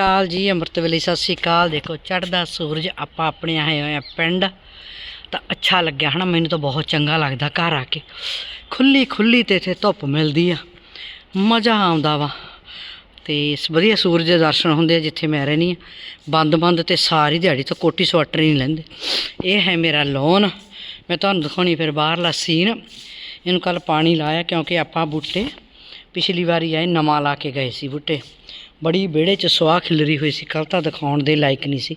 ਅਕਾਲ ਜੀ, ਅੰਮ੍ਰਿਤ ਵੇਲੇ ਸਤਿ ਸ਼੍ਰੀ ਅਕਾਲ। ਦੇਖੋ, ਚੜ੍ਹਦਾ ਸੂਰਜ ਆਪਾਂ ਆਪਣੇ ਆਏ ਹੋਏ ਆ ਪਿੰਡ। ਤਾਂ ਅੱਛਾ ਲੱਗਿਆ ਹਨਾ, ਮੈਨੂੰ ਤਾਂ ਬਹੁਤ ਚੰਗਾ ਲੱਗਦਾ ਘਰ ਆ ਕੇ। ਖੁੱਲੀ ਖੁੱਲੀ ਤੇ ਇੱਥੇ ਧੁੱਪ ਮਿਲਦੀ ਆ। ਮਜ਼ਾ ਆਉਂਦਾ ਵਾ। ਤੇ ਵਧੀਆ ਸੂਰਜ ਦੇ ਦਰਸ਼ਨ ਹੁੰਦੇ ਆ ਜਿੱਥੇ ਮੈਂ ਰਹਿੰਦੀ ਆ। ਬੰਦ ਬੰਦ ਤੇ ਸਾਰੀ ਦਿਹਾੜੀ ਤਾਂ ਕੋਟੀ ਸਵੈਟਰ ਹੀ ਨਹੀਂ ਲੈਂਦੇ। ਇਹ ਹੈ ਮੇਰਾ ਲੋਨ ਮੈਂ ਤੁਹਾਨੂੰ ਦਿਖਾਉਣੀ ਫਿਰ ਬਾਹਰਲਾ ਸੀਨ ਇਹਨੂੰ ਕੱਲ ਪਾਣੀ ਲਾਇਆ ਕਿਉਂਕਿ ਆਪਾਂ ਬੂਟੇ ਪਿਛਲੀ ਵਾਰੀ ਆਏ, ਨਵਾਂ ਲਾ ਕੇ ਗਏ ਸੀ ਬੂਟੇ। ਬੜੀ ਵਿਹੜੇ 'ਚ ਸੁਆਹ ਖਿਲਰੀ ਹੋਈ ਸੀ ਕੱਲ ਤਾਂ ਦਿਖਾਉਣ ਦੇ ਲਾਇਕ ਨਹੀਂ ਸੀ।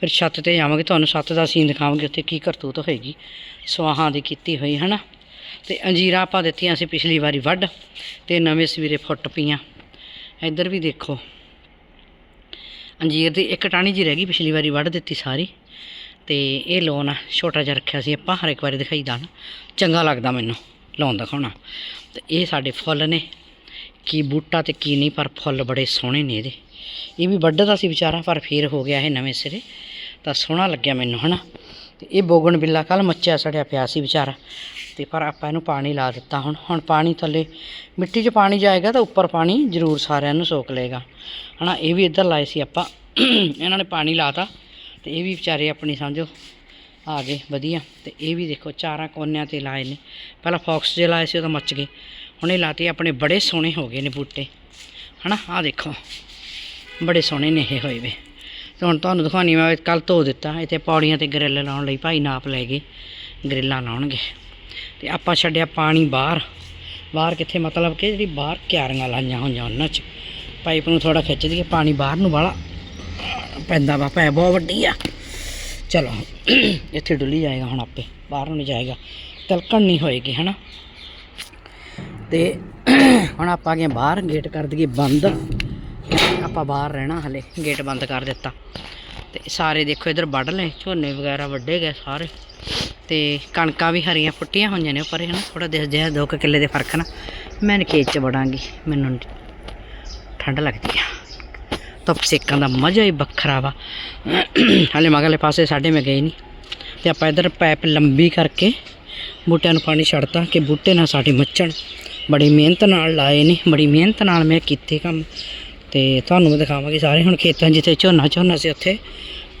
ਫਿਰ ਛੱਤ ਤੇ ਜਾਵਾਂਗੇ ਤੁਹਾਨੂੰ ਛੱਤ ਦਾ ਸੀਨ ਦਿਖਾਵਾਂਗੇ, ਉੱਥੇ ਕੀ ਕਰਤੂਤ ਹੋਏਗੀ। ਸੁਆਹਾਂ ਦੀ ਕੀਤੀ ਹੋਈ, ਹਨਾ? ਤੇ ਅੰਜੀਰਾਂ ਆਪਾਂ ਦਿੱਤੀਆਂ ਸੀ ਪਿਛਲੀ ਵਾਰੀ ਵੱਢ, ਤੇ ਨਵੇਂ ਸਵੇਰੇ ਫੁੱਟ ਪਈਆਂ। ਇੱਧਰ ਵੀ ਦੇਖੋ। ਅੰਜੀਰ ਦੀ ਇੱਕ ਟਾਹਣੀ ਜੀ ਰਹਿ ਗਈ, ਪਿਛਲੀ ਵਾਰੀ ਵੱਢ ਦਿੱਤੀ ਸਾਰੀ। ਤੇ ਇਹ ਲੋਨ ਆ, ਛੋਟਾ ਜਿਹਾ ਰੱਖਿਆ ਸੀ ਆਪਾਂ, ਹਰ ਇੱਕ ਵਾਰੀ ਦਿਖਾਈਦਾ ਨਾ। ਚੰਗਾ ਲੱਗਦਾ ਮੈਨੂੰ ਲੋਨ ਦਿਖਾਉਣਾ। ਤੇ ਇਹ ਸਾਡੇ ਫੁੱਲ ਨੇ। ਕੀ ਬੂਟਾ ਤੇ ਕੀ ਨਹੀਂ, ਪਰ ਫੁੱਲ ਬੜੇ ਸੋਹਣੇ ਨੇ ਇਹਦੇ। ਇਹ ਵੀ ਵੱਢਦਾ ਸੀ ਵਿਚਾਰਾ, ਪਰ ਫੇਰ ਹੋ ਗਿਆ ਇਹ ਨਵੇਂ ਸਿਰੇ। ਤਾਂ ਸੋਹਣਾ ਲੱਗਿਆ ਮੈਨੂੰ, ਹਨਾ? ਤੇ ਇਹ ਬੋਗਣ ਬਿੱਲਾ ਕੱਲ ਮੱਚਿਆ, ਸੜਿਆ ਪਿਆ ਸੀ ਵਿਚਾਰਾ। ਤੇ ਪਰ ਆਪਾਂ ਇਹਨੂੰ ਪਾਣੀ ਲਾ ਦਿੱਤਾ ਹੁਣ। ਹੁਣ ਪਾਣੀ ਥੱਲੇ, ਮਿੱਟੀ 'ਚ ਪਾਣੀ ਜਾਏਗਾ ਤਾਂ ਉੱਪਰ ਪਾਣੀ ਜ਼ਰੂਰ ਸਾਰਿਆਂ ਨੂੰ ਸੋਕ ਲਏਗਾ। ਹਨਾ, ਇਹ ਵੀ ਇੱਧਰ ਲਾਏ ਸੀ ਆਪਾਂ। ਇਹਨਾਂ ਨੇ ਪਾਣੀ ਲਾਤਾ। ਤੇ ਇਹ ਵੀ ਵਿਚਾਰੇ ਆਪਣੀ ਸਮਝੋ, ਆ ਗਏ, ਵਧੀਆ। ਤੇ ਇਹ ਵੀ ਦੇਖੋ, ਚਾਰਾਂ ਕੋਨਿਆਂ ਤੇ ਲਾਏ ਨੇ। ਪਹਿਲਾਂ ਫੌਕਸ ਜੇ ਲਾਏ ਸੀ, ਉਹ ਤਾਂ ਮੱਚ ਗਏ। ਉਹਨੇ ਲਾਤੇ, ਆਪਣੇ ਬੜੇ ਸੋਹਣੇ ਹੋ ਗਏ ਨੇ ਬੂਟੇ। ਹਨਾ, ਆਹ ਦੇਖੋ, ਬੜੇ ਸੋਹਣੇ ਨੇ ਇਹ ਹੋਏ ਵੇ। ਤੇ ਹੁਣ ਤੁਹਾਨੂੰ ਦਿਖਾਉਣੀ ਮੈਂ ਕੱਲ ਧੋ ਦਿੱਤਾ, ਇੱਥੇ ਪੌੜੀਆਂ ਤੇ ਗਰਿੱਲ ਲਾਉਣ ਲਈ ਭਾਈ ਨਾਪ ਲੈ ਗਏ, ਗਰਿੱਲਾਂ ਲਾਉਣਗੇ। ਤੇ ਆਪਾਂ ਛੱਡਿਆ ਪਾਣੀ ਬਾਹਰ। ਬਾਹਰ ਕਿੱਥੇ, ਮਤਲਬ ਕਿ ਜਿਹੜੀ ਬਾਹਰ ਕਿਆਰੀਆਂ ਲਾਈਆਂ ਹੋਈਆਂ ਉਹਨਾਂ 'ਚ। ਪਾਈਪ ਨੂੰ ਥੋੜਾ ਖਿੱਚ ਦਈਏ, ਪਾਣੀ ਬਾਹਰ ਨੂੰ ਵਾਲਾ ਪੈਂਦਾ ਵਾ, ਪੈ ਬਹੁਤ ਵੱਡੀ ਆ। ਚਲੋ, ਇੱਥੇ ਡੁੱਲੀ ਜਾਏਗਾ ਹੁਣ ਆਪੇ, ਬਾਹਰ ਨੂੰ ਨਹੀਂ ਜਾਏਗਾ। ਤਲਕਣ ਨਹੀਂ ਹੋਏਗੀ, ਹਨਾ। ਤੇ ਹੁਣ ਆਪਾਂ ਗਏ ਬਾਹਰ ਗੇਟ ਕਰ ਦਈਏ ਬੰਦ। ਆਪਾਂ ਬਾਹਰ ਰਹਿਣਾ ਹਲੇ ਗੇਟ ਬੰਦ ਕਰ ਦਿੱਤਾ। ਤੇ ਸਾਰੇ ਦੇਖੋ ਇਧਰ ਵੱਢ ਲਏ, ਝੋਨੇ ਵਗੈਰਾ ਵੱਢੇ ਗਏ ਸਾਰੇ। ਤੇ ਕਣਕਾਂ ਵੀ ਹਰੀਆਂ ਫੁੱਟੀਆਂ ਹੋਈਆਂ ਨੇ ਉੱਪਰ, ਹਨਾ? ਥੋੜਾ ਦਿਸ ਜਿਹਾ ਦੋ ਕੁ ਕਿੱਲੇ ਦੇ ਫ਼ਰਕ ਨਾ। ਮੈਂ ਖੇਤ ਚ ਵੜਾਂਗੀ, ਮੈਨੂੰ ਠੰਡ ਲੱਗਦੀ ਆ। ਧੁੱਪ ਸੇਕਣ ਦਾ ਮਜ਼ਾ ਹੀ ਵੱਖਰਾ ਵਾ। ਹਲੇ ਮਗਲੇ ਪਾਸੇ ਸਾਡੇ ਮੈਂ ਗਏ ਨਹੀਂ ਤੇ ਆਪਾਂ ਇਧਰ ਪਾਈਪ ਲੰਬੀ ਕਰਕੇ ਬੂਟਿਆਂ ਨੂੰ ਪਾਣੀ ਛੱਡਤਾ ਕਿ ਬੂਟੇ ਨਾ ਸਾਡੇ ਮੱਚਣ। ਬੜੀ ਮਿਹਨਤ ਨਾਲ ਲਾਏ ਨੇ, ਬੜੀ ਮਿਹਨਤ ਨਾਲ ਮੈਂ ਕੀਤੇ ਕੰਮ। ਤੇ ਤੁਹਾਨੂੰ ਮੈਂ ਦਿਖਾਵਾਂਗੀ ਸਾਰੇ ਹੁਣ ਖੇਤਾਂ ਜਿੱਥੇ ਝੋਨਾ ਝੋਨਾ ਸੀ ਉੱਥੇ।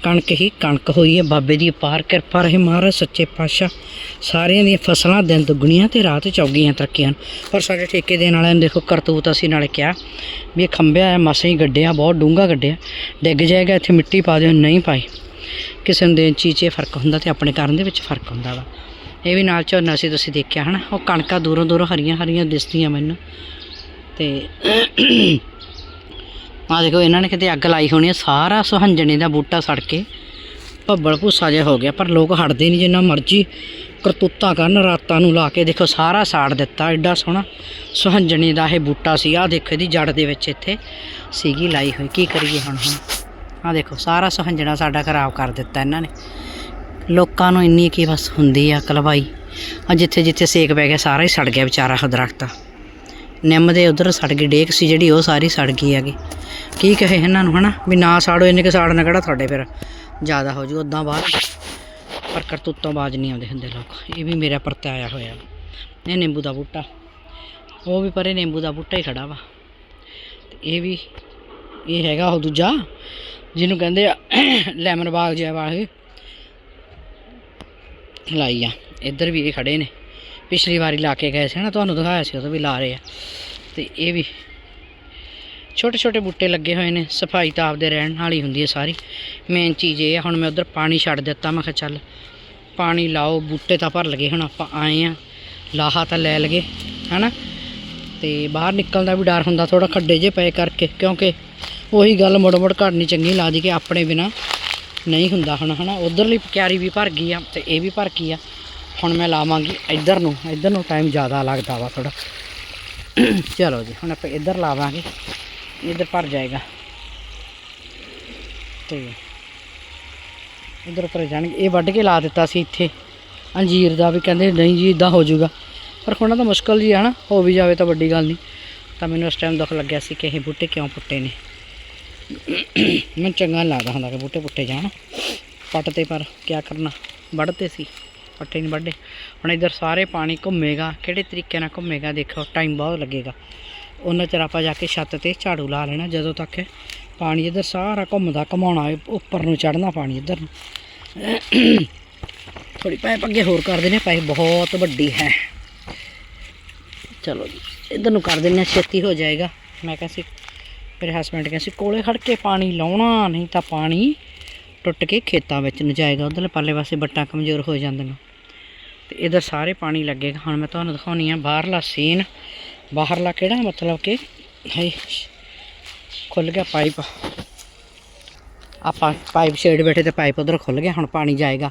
ਕਣਕ ਹੀ ਕਣਕ ਹੋਈ ਹੈ, ਬਾਬੇ ਦੀ ਅਪਾਰ ਕਿਰਪਾ ਰਹੇ ਮਹਾਰਾਜ, ਸੱਚੇ ਪਾਤਸ਼ਾਹ। ਸਾਰਿਆਂ ਦੀਆਂ ਫਸਲਾਂ ਦਿਨ ਦੁੱਗਣੀਆਂ ਤੇ ਰਾਤ ਚੌਗੀਆਂ ਤਰੱਕੀਆਂ ਪਰ ਸਾਡੇ ਠੇਕੇ ਦੇਣ ਵਾਲਿਆਂ ਨੂੰ ਦੇਖੋ, ਕਰਤੂਤ ਅਸੀਂ ਨਾਲੇ ਕਿਹਾ ਵੀ ਇਹ ਖੰਭਿਆ ਹੈ, ਮਸਾਂ ਹੀ ਗੱਡਿਆ, ਬਹੁਤ ਡੂੰਘਾ ਗੱਡਿਆ। ਡਿੱਗ ਜਾਏਗਾ, ਇੱਥੇ ਮਿੱਟੀ ਪਾ ਦਿਓ, ਨਹੀਂ ਪਾਈ ਕਿਸੇ ਨੂੰ ਦੇਣ ਚੀਜ਼ 'ਚ ਫ਼ਰਕ ਹੁੰਦਾ ਤੇ ਆਪਣੇ ਕਰਨ ਦੇ ਵਿੱਚ ਫ਼ਰਕ ਹੁੰਦਾ ਵਾ। ਇਹ ਵੀ ਨਾਲ ਝੋਨਾ ਸੀ ਤੁਸੀਂ ਦੇਖਿਆ ਹਨਾ? ਉਹ ਕਣਕਾਂ ਦੂਰੋਂ ਦੂਰੋਂ ਹਰੀਆਂ ਹਰੀਆਂ ਦਿਸਦੀਆਂ ਮੈਨੂੰ। ਤੇ ਆ ਦੇਖੋ, ਇਹਨਾਂ ਨੇ ਕਿਤੇ ਅੱਗ ਲਾਈ ਹੋਣੀ ਆ, ਸਾਰਾ ਸੁਹੰਜਣੇ ਦਾ ਬੂਟਾ ਸੜ ਕੇ। ਭੱਬਲ ਭੂਸਾ ਜਿਹਾ ਹੋ ਗਿਆ, ਪਰ ਲੋਕ ਹਟਦੇ ਨਹੀਂ, ਜਿੰਨਾ ਮਰਜ਼ੀ ਕਰਤੂਤਾਂ ਕਰਨ, ਰਾਤਾਂ ਨੂੰ ਲਾ ਕੇ ਦੇਖੋ, ਸਾਰਾ ਸਾੜ ਦਿੱਤਾ, ਐਡਾ ਸੋਹਣਾ ਸੁਹੰਜਣੇ ਦਾ ਇਹ ਬੂਟਾ ਸੀ। ਆ ਦੇਖੋ, ਇਹਦੀ ਜੜ ਦੇ ਵਿੱਚ ਇੱਥੇ ਸੀਗੀ ਲਾਈ ਹੋਈ। ਕੀ ਕਰੀਏ ਹੁਣ ਹੁਣ? ਆ ਦੇਖੋ, ਸਾਰਾ ਸੁਹੰਜਣਾ ਸਾਡਾ ਖਰਾਬ ਕਰ ਦਿੱਤਾ ਇਹਨਾਂ ਨੇ। ਲੋਕਾਂ ਨੂੰ ਇੰਨੀ ਕੀ ਬਸ ਹੁੰਦੀ ਆ ਕਲਵਾਈ ਆ ਜਿੱਥੇ ਜਿੱਥੇ ਸੇਕ ਪੈ ਗਿਆ, ਸਾਰਾ ਹੀ ਸੜ ਗਿਆ ਵਿਚਾਰਾ ਉਹ ਦਰਖਤ ਨਿੰਮ ਦੇ ਉਧਰ ਸੜ ਗਈ, ਡੇਕ ਸੀ ਜਿਹੜੀ, ਉਹ ਸਾਰੀ ਸੜ ਗਈ ਹੈਗੀ। ਕੀ ਕਹੇ ਇਹਨਾਂ ਨੂੰ, ਹਨਾ? ਵੀ ਨਾ ਸਾੜੋ, ਇੰਨੇ ਕਿ ਸਾੜਨਾ ਕਿਹੜਾ ਤੁਹਾਡੇ ਫਿਰ? ਜ਼ਿਆਦਾ ਹੋ ਜੂ ਉਦਾਂ ਬਾਅਦ ਪਰ ਕਰਤੂਤੋਂ ਬਾਜ ਨਹੀਂ ਆਉਂਦੇ ਹੁੰਦੇ ਲੋਕ। ਇਹ ਵੀ ਮੇਰਾ ਪਰਤਾਇਆ ਹੋਇਆ। ਇਹ ਨਿੰਬੂ ਦਾ ਬੂਟਾ। ਉਹ ਵੀ ਪਰੇ ਨਿੰਬੂ ਦਾ ਬੂਟਾ ਹੀ ਖੜਾ ਵਾ। ਤੇ ਇਹ ਵੀ, ਇਹ ਹੈਗਾ ਉਹ ਦੂਜਾ, ਜਿਹਨੂੰ ਕਹਿੰਦੇ ਆ, ਲੈਮਨ ਬਾਗ ਜਿਹਾ ਬਾਗ ਇਹ ਲਾਈ ਆ। ਇੱਧਰ ਵੀ ਇਹ ਖੜੇ ਨੇ। ਪਿਛਲੀ ਵਾਰੀ ਲਾ ਕੇ ਗਏ ਸੀ ਨਾ, ਤੁਹਾਨੂੰ ਦਿਖਾਇਆ ਸੀ, ਉਦੋਂ ਵੀ ਲਾ ਰਹੇ ਆ। ਤੇ ਇਹ ਵੀ ਛੋਟੇ ਛੋਟੇ ਬੂਟੇ ਲੱਗੇ ਹੋਏ ਨੇ, ਸਫ਼ਾਈ ਤਾਂ ਆਪਦੇ ਰਹਿਣ ਨਾਲ ਹੀ ਹੁੰਦੀ ਹੈ ਸਾਰੀ। ਮੇਨ ਚੀਜ਼ ਇਹ ਆ, ਹੁਣ ਮੈਂ ਉਧਰ ਪਾਣੀ ਛੱਡ ਦਿੱਤਾ, ਮੈਂ ਕਿਹਾ ਚੱਲ ਪਾਣੀ ਲਾਓ, ਬੂਟੇ ਤਾਂ ਭਰ ਲਗੇ, ਹੁਣ ਆਪਾਂ ਆਏ ਆ। ਲਾਹਾ ਤਾਂ ਲੈ ਲਗੇ, ਹਨਾ? ਤੇ ਬਾਹਰ ਨਿਕਲਣ ਦਾ ਵੀ ਡਰ ਹੁੰਦਾ ਥੋੜਾ ਖੱਡੇ ਜੇ ਪਏ ਕਰਕੇ, ਕਿਉਂਕਿ ਉਹੀ ਗੱਲ ਮੁੜ ਮੁੜ ਘੜਨੀ ਚੰਗੀ ਨੀ ਲੱਗਦੀ ਕਿ ਆਪਣੇ ਬਿਨਾ ਨਹੀਂ ਹੁੰਦਾ ਹੁਣ, ਹਨਾ? ਉਧਰਲੀ ਕਿਆਰੀ ਵੀ ਭਰ ਗਈ ਆ ਤੇ ਇਹ ਵੀ ਭਰ ਗਈ ਆ। ਹੁਣ ਮੈਂ ਲਾਵਾਂਗੀ ਇੱਧਰ ਨੂੰ ਇੱਧਰ ਨੂੰ ਟਾਈਮ ਜ਼ਿਆਦਾ ਲੱਗਦਾ ਵਾ ਥੋੜਾ ਚਲੋ ਜੀ, ਹੁਣ ਆਪਾਂ ਇੱਧਰ ਲਾਵਾਂਗੇ। ਇੱਧਰ ਭਰ ਜਾਏਗਾ। ਤੇ ਇੱਧਰ ਉੱਪਰ ਜਾਣਗੇ। ਇਹ ਵੱਢ ਕੇ ਲਾ ਦਿੱਤਾ ਸੀ ਇੱਥੇ। ਅੰਜੀਰ ਦਾ ਵੀ ਕਹਿੰਦੇ ਨਹੀਂ ਜੀ ਇਦਾਂ ਹੋ ਜਾਊਗਾ। ਪਰ ਹੁਣ ਤਾਂ ਮੁਸ਼ਕਲ ਜੀ ਹੈ ਨਾ ਹੋ ਵੀ ਜਾਵੇ ਤਾਂ ਵੱਡੀ ਗੱਲ ਨਹੀਂ। ਤਾਂ ਮੈਨੂੰ ਉਸ ਟਾਈਮ ਦੁੱਖ ਲੱਗਿਆ ਸੀ ਕਿ ਇਹ ਬੂਟੇ ਕਿਉਂ ਪੁੱਟੇ ਨੇ। ਮੈਨੂੰ ਚੰਗਾ ਲੱਗਦਾ ਹੁੰਦਾ ਕਿ ਬੂਟੇ ਪੁੱਟੇ ਜਾਣ। ਪੱਟ ਤੇ ਪਰ ਕੀ ਕਰਨਾ, ਵੱਢਤੇ ਸੀ, ਪੱਟੇ ਨਹੀਂ ਵੱਢੇ। ਹੁਣ ਇੱਧਰ ਸਾਰੇ ਪਾਣੀ ਘੁੰਮੇਗਾ, ਕਿਹੜੇ ਤਰੀਕੇ ਨਾਲ ਘੁੰਮੇਗਾ ਦੇਖੋ ਟਾਈਮ ਬਹੁਤ ਲੱਗੇਗਾ। ਉਹਨਾਂ ਚਿਰ ਆਪਾਂ ਜਾ ਕੇ ਛੱਤ ਤੇ ਝਾੜੂ ਲਾ ਲੈਣਾ, ਜਦੋਂ ਤੱਕ ਪਾਣੀ ਇੱਧਰ ਸਾਰਾ ਘੁੰਮਦਾ, ਘਮਾਉਣਾ ਉੱਪਰ ਨੂੰ ਚੜਨਾ ਪਾਣੀ ਇੱਧਰ ਨੂੰ। ਥੋੜੀ ਪਾਈਪ ਅੱਗੇ ਹੋਰ ਕਰ ਦਿੰਦੇ ਹਾਂ ਪਾਈਪ ਬਹੁਤ ਵੱਡੀ ਹੈ। ਚਲੋ ਜੀ, ਇੱਧਰ ਨੂੰ ਕਰ ਦਿੰਦੇ ਹਾਂ, ਛੇਤੀ ਹੋ ਜਾਏਗਾ। ਮੈਂ ਕਿਹਾ ਸੀ ਮੇਰੇ ਹਸਬੰਡ ਕਹਿੰਦੇ ਸੀ, ਕੋਲੇ ਖੜ ਕੇ ਪਾਣੀ ਲਾਉਣਾ, ਨਹੀਂ ਤਾਂ ਪਾਣੀ ਟੁੱਟ ਕੇ ਖੇਤਾਂ ਵਿੱਚ ਨੂੰ ਜਾਏਗਾ। ਉਧਰਲੇ ਪਰਲੇ ਪਾਸੇ ਬੱਟਾਂ ਕਮਜ਼ੋਰ ਹੋ ਜਾਂਦੀਆਂ। ਤੇ ਇਧਰ ਸਾਰੇ ਪਾਣੀ ਲੱਗੇਗਾ ਹੁਣ ਮੈਂ ਤੁਹਾਨੂੰ ਦਿਖਾਉਣੀ ਆ ਬਾਹਰਲਾ ਸੀਨ ਬਾਹਰਲਾ ਕਿਹੜਾ? ਮਤਲਬ ਕਿ ਹੈ ਖੁੱਲ ਗਿਆ ਪਾਈਪ ਆਪਾਂ ਪਾਈਪ ਸੇਡ ਬੈਠੇ ਤੇ ਪਾਈਪ ਉਧਰ ਖੁੱਲ ਗਿਆ। ਹੁਣ ਪਾਣੀ ਜਾਏਗਾ।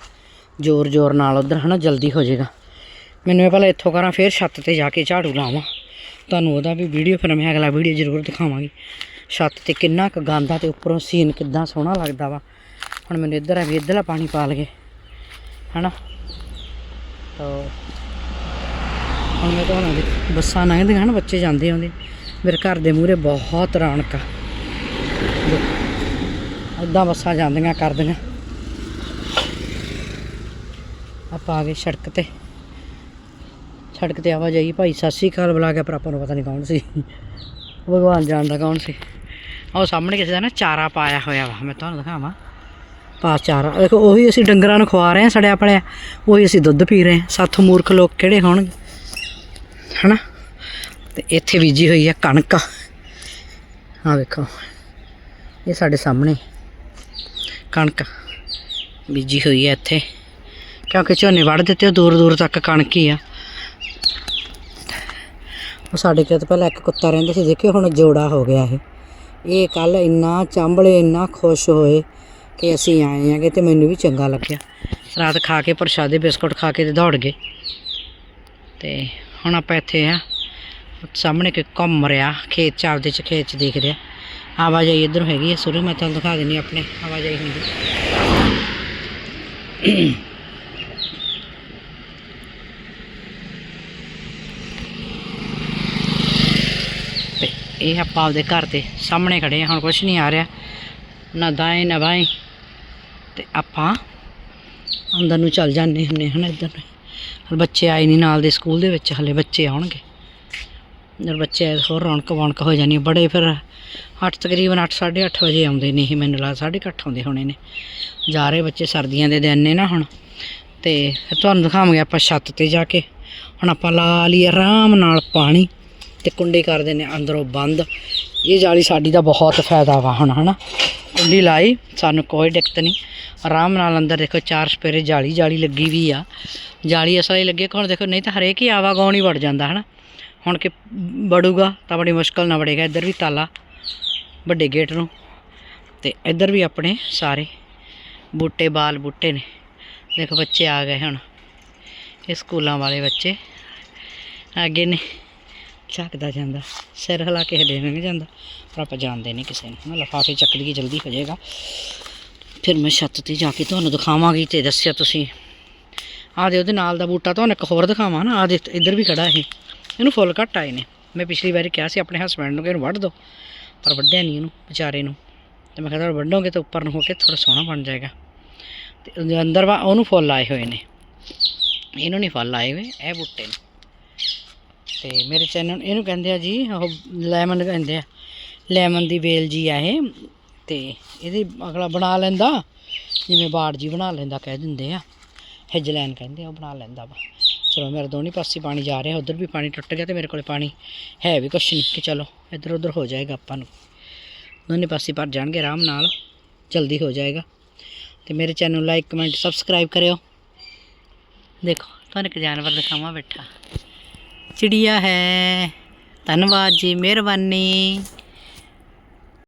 ਜ਼ੋਰ ਜ਼ੋਰ ਨਾਲ ਉਧਰ ਹਨਾ, ਜਲਦੀ ਹੋ ਜਾਏਗਾ। ਮੈਨੂੰ ਇਹ ਪਹਿਲਾਂ ਇੱਥੋਂ ਕਰਾਂ, ਫਿਰ ਛੱਤ ਤੇ ਜਾ ਕੇ ਝਾੜੂ ਲਾਵਾਂ। ਤੁਹਾਨੂੰ ਉਹਦਾ ਵੀ ਵੀਡੀਓ ਫਿਰ ਮੈਂ ਅਗਲਾ ਵੀਡੀਓ ਜ਼ਰੂਰ ਦਿਖਾਵਾਂਗੀ। ਛੱਤ ਤੇ ਕਿੰਨਾ ਕੁ ਗੰਦਾ ਤੇ ਉੱਪਰੋਂ ਸੀਨ ਕਿੱਦਾਂ ਸੋਹਣਾ ਲੱਗਦਾ ਵਾ। ਹੁਣ ਮੈਨੂੰ ਇੱਧਰ ਆ ਵੀ ਇੱਧਰਲਾ ਪਾਣੀ ਪਾ ਲਗੇ ਹਨਾ? ਤਾਂ ਹੁਣ ਮੈਂ ਤੁਹਾਨੂੰ ਬੱਸਾਂ ਲੰਘਦੀਆਂ ਹਨ, ਬੱਚੇ ਜਾਂਦੇ ਆਉਂਦੇ। ਮੇਰੇ ਘਰ ਦੇ ਮੂਹਰੇ ਬਹੁਤ ਰੌਣਕ ਆ। ਅੱਧਾ ਬੱਸਾਂ ਜਾਂਦੀਆਂ ਕਰਦੀਆਂ। ਆਪਾਂ ਆ ਗਏ ਸੜਕ ਤੇ। ਸੜਕ ਤੇ ਆਵਾਜਾਈ ਭਾਈ, ਸਤਿ ਸ਼੍ਰੀ ਅਕਾਲ ਬੁਲਾ ਕੇ, ਪਰ ਆਪਾਂ ਨੂੰ ਪਤਾ ਨਹੀਂ ਕੌਣ ਸੀ। ਭਗਵਾਨ ਜਾਣਦਾ ਕੌਣ ਸੀ। ਉਹ ਸਾਹਮਣੇ ਕਿਸੇ ਦਾ ਨਾ ਚਾਰਾ ਪਾਇਆ ਹੋਇਆ ਵਾ। ਮੈਂ ਤੁਹਾਨੂੰ ਦਿਖਾਵਾਂ। ਪਾ ਚਾਰਾ। ਦੇਖੋ ਉਹੀ ਅਸੀਂ ਡੰਗਰਾਂ ਨੂੰ ਖਵਾ ਰਹੇ ਹਾਂ, ਸੜਿਆ ਪੜਿਆ ਉਹੀ ਅਸੀਂ ਦੁੱਧ ਪੀ ਰਹੇ ਹਾਂ। ਸਾਥੋਂ ਮੂਰਖ ਲੋਕ ਕਿਹੜੇ ਹੋਣਗੇ? ਹਨਾ? ਤੇ ਇੱਥੇ ਬੀਜੀ ਹੋਈ ਆ ਕਣਕ। ਆ ਵੇਖੋ। ਇਹ ਸਾਡੇ ਸਾਹਮਣੇ ਕਣਕ ਬੀਜੀ ਹੋਈ ਹੈ ਇੱਥੇ। ਕਿਉਂਕਿ ਝੋਨੇ ਵੜ ਦਿੱਤੇ, ਉਹ ਦੂਰ ਦੂਰ ਤੱਕ ਕਣਕ ਹੀ ਆ। ਉਹ ਸਾਡੇ ਖੇਤ ਪਹਿਲਾਂ ਇੱਕ ਕੁੱਤਾ ਰਹਿੰਦਾ ਸੀ, ਦੇਖਿਓ ਹੁਣ ਜੋੜਾ ਹੋ ਗਿਆ ਇਹ। ਇਹ ਕੱਲ ਇੰਨਾ ਚਾਂਬਲੇ, ਇੰਨਾ ਖੁਸ਼ ਹੋਏ ਕਿ ਅਸੀਂ ਆਏ ਆਂਗੇ ਤੇ ਮੈਨੂੰ ਵੀ ਚੰਗਾ ਲੱਗਿਆ। ਰਾਤ ਖਾ ਕੇ ਪ੍ਰਸ਼ਾਦੇ, ਬਿਸਕੁਟ ਖਾ ਕੇ ਤੇ ਦੌੜ ਗਏ। ਤੇ ਹੁਣ ਆਪਾਂ ਇੱਥੇ ਆ। ਸਾਹਮਣੇ ਕਿ ਘੁੰਮ ਰਿਹਾ, ਖੇਤ ਚ, ਆਪਦੇ ਚ, ਖੇਤ ਚ ਦੇਖ ਰਿਹਾ। ਆਵਾਜਾਈ ਇੱਧਰ ਹੈਗੀ ਹੈ ਸੁਰੂ ਮੈਂ ਤੁਹਾਨੂੰ ਦਿਖਾ ਦਿੰਦੀ ਆਪਣੇ। ਆਵਾਜਾਈ ਹੁੰਦੀ। ਇਹ ਆਪਾਂ ਆਪਦੇ ਘਰ ਦੇ ਸਾਹਮਣੇ ਖੜੇ ਆ ਹੁਣ ਕੁਝ ਨਹੀਂ ਆ ਰਿਹਾ। ਨਾ ਦਾਏ, ਨਾ ਬਾਏ। ਤੇ ਆਪਾਂ ਅੰਦਰ ਨੂੰ ਚੱਲ ਜਾਂਦੇ ਹੁੰਨੇ ਹਨ ਇੱਧਰ ਨੂੰ। ਬੱਚੇ ਆਏ ਨਹੀਂ ਨਾਲ ਦੇ ਸਕੂਲ ਦੇ ਵਿੱਚ, ਹਲੇ ਬੱਚੇ ਆਉਣਗੇ। ਜਦ ਬੱਚੇ ਹੋਰ ਰੌਣਕ ਵੌਣਕ ਹੋ ਜਾਣੀ ਬੜੇ ਫਿਰ 8 ਤਕਰੀਬਨ 8 8:30 ਵਜੇ ਆਉਂਦੇ ਨੇ ਇਹ, ਮੈਨੂੰ ਲੱਗਦਾ 8:30 ਆਉਂਦੇ ਹੋਣੇ ਨੇ। ਜਾ ਰਹੇ ਬੱਚੇ ਸਰਦੀਆਂ ਦੇ ਦਿਨ ਨੇ ਨਾ ਹੁਣ। ਤੇ ਤੁਹਾਨੂੰ ਦਿਖਾਵਾਂਗੇ ਆਪਾਂ ਛੱਤ ਤੇ ਜਾ ਕੇ। ਹੁਣ ਆਪਾਂ ਲਾ ਲਈ ਆਰਾਮ ਨਾਲ ਪਾਣੀ। ਤੇ ਕੁੰਡੀ ਕਰਦੇ ਨੇ, ਅੰਦਰੋਂ ਬੰਦ। ਇਹ ਜਾਲੀ ਸਾਡੀ ਦਾ ਬਹੁਤ ਫਾਇਦਾ ਵਾ ਹੁਣ, ਹਨਾ? ਕੁੰਡੀ ਲਾਈ, ਸਾਨੂੰ ਕੋਈ ਦਿੱਕਤ ਨਹੀਂ। ਆਰਾਮ ਨਾਲ ਅੰਦਰ ਦੇਖੋ, ਚਾਰ ਸਪੇਰੇ ਜਾਲੀ ਜਾਲੀ ਲੱਗੀ ਵੀ ਆ। ਜਾਲੀ ਅਸਲ ਹੀ ਲੱਗੇ ਹੁਣ ਦੇਖੋ, ਨਹੀਂ ਤਾਂ ਹਰੇਕ ਹੀ ਆਵਾ ਗਾਉਣ ਹੀ ਵੜ ਜਾਂਦਾ, ਹਨਾ? ਹੁਣ ਕਿ ਵੜੂਗਾ ਤਾਂ ਬੜੀ ਮੁਸ਼ਕਲ ਨਾਲ ਵੜੇਗਾ, ਇੱਧਰ ਵੀ ਤਾਲਾ, ਵੱਡੇ ਗੇਟ ਨੂੰ। ਤੇ ਇੱਧਰ ਵੀ ਆਪਣੇ ਸਾਰੇ ਬੂਟੇ, ਬਾਲ ਬੂਟੇ ਨੇ। ਦੇਖੋ, ਬੱਚੇ ਆ ਗਏ ਹੁਣ। ਇਹ ਸਕੂਲਾਂ ਵਾਲੇ ਬੱਚੇ ਅੱਗੇ ਨੇ। ਝਾਕਦਾ ਜਾਂਦਾ। ਸਿਰ ਹਿਲਾ ਕੇ ਹਲੇ ਨਹੀਂ ਜਾਂਦਾ, ਪਰ ਆਪਾਂ ਜਾਣਦੇ ਨਹੀਂ ਕਿਸੇ ਨੂੰ। ਨਾ ਲਫਾਫੇ ਚੱਕ ਲਈਏ, ਜਲਦੀ ਹੋ ਜਾਏਗਾ। ਫਿਰ ਮੈਂ ਛੱਤ ਤੇ ਜਾ ਕੇ ਤੁਹਾਨੂੰ ਦਿਖਾਵਾਂਗੀ ਤੇ ਦੱਸਿਆ ਤੁਸੀਂ। ਆਹ ਦੇ ਉਹਦੇ ਨਾਲ ਦਾ ਬੂਟਾ, ਤੁਹਾਨੂੰ ਇੱਕ ਹੋਰ ਦਿਖਾਵਾਂ ਨਾ। ਆਹ ਦੇ, ਇੱਧਰ ਵੀ ਖੜਾ ਇਹ। ਇਹਨੂੰ ਫੁੱਲ ਘੱਟ ਆਏ ਨੇ। ਮੈਂ ਪਿਛਲੀ ਵਾਰੀ ਕਿਹਾ ਸੀ ਆਪਣੇ ਹਸਬੰਡ ਨੂੰ ਕਿ ਇਹਨੂੰ ਵੱਢ ਦਿਓ ਪਰ ਵੱਢਿਆ ਨਹੀਂ ਇਹਨੂੰ, ਵਿਚਾਰੇ ਨੂੰ। ਤੇ ਮੈਂ ਕਹਿੰਦਾ ਵੱਢੋਗੇ ਤਾਂ ਉੱਪਰ ਨੂੰ ਹੋ ਕੇ ਥੋੜਾ ਸੋਹਣਾ ਬਣ ਜਾਏਗਾ। ਤੇ ਅੰਦਰ ਵਾ, ਉਹਨੂੰ ਫੁੱਲ ਆਏ ਹੋਏ ਨੇ। ਇਹਨੂੰ ਨਹੀਂ ਫੁੱਲ ਆਏ ਹੋਏ, ਇਹ ਬੂਟੇ ਨੂੰ। ਤੇ ਮੇਰੇ ਚੈਨਲ ਇਹਨੂੰ ਕਹਿੰਦੇ ਆ ਜੀ, ਉਹ ਲੈਮਨ ਕਹਿੰਦੇ ਆ, ਲੈਮਨ ਦੀ ਵੇਲ ਜੀ ਆ ਇਹ, ਤੇ ਇਹਦੀ ਅਗਲਾ ਬਣਾ ਲੈਂਦਾ, ਜਿਵੇਂ ਬਾੜ ਜੀ ਬਣਾ ਲੈਂਦਾ ਕਹਿ ਦਿੰਦੇ ਆ, ਹਿਜਲੈਨ ਕਹਿੰਦੇ ਆ ਉਹ ਬਣਾ ਲੈਂਦਾ ਵਾ। ਚਲੋ ਮੇਰੇ ਦੋਨੇ ਪਾਸੇ ਪਾਣੀ ਜਾ ਰਿਹਾ, ਉਧਰ ਵੀ ਪਾਣੀ ਟੁੱਟ ਗਿਆ ਤੇ ਮੇਰੇ ਕੋਲੇ ਪਾਣੀ ਹੈ ਵੀ ਕੁਛ ਨਹੀਂ, ਕਿ ਚਲੋ ਇੱਧਰ ਉੱਧਰ ਹੋ ਜਾਏਗਾ ਆਪਾਂ ਨੂੰ। ਦੋਨੇ ਪਾਸੇ ਭਰ ਜਾਣਗੇ ਆਰਾਮ ਨਾਲ, ਜਲਦੀ ਹੋ ਜਾਏਗਾ। ਤੇ ਮੇਰੇ ਚੈਨਲ ਨੂੰ ਲਾਈਕ, ਕਮੈਂਟ, ਸਬਸਕ੍ਰਾਈਬ ਕਰਿਓ। ਦੇਖੋ, ਤੁਹਾਨੂੰ ਇੱਕ ਜਾਨਵਰ ਦਿਖਾਵਾਂ ਬੈਠਾ। ਚਿੜੀਆ ਹੈ। ਧੰਨਵਾਦ ਜੀ ਮਿਹਰਬਾਨੀ।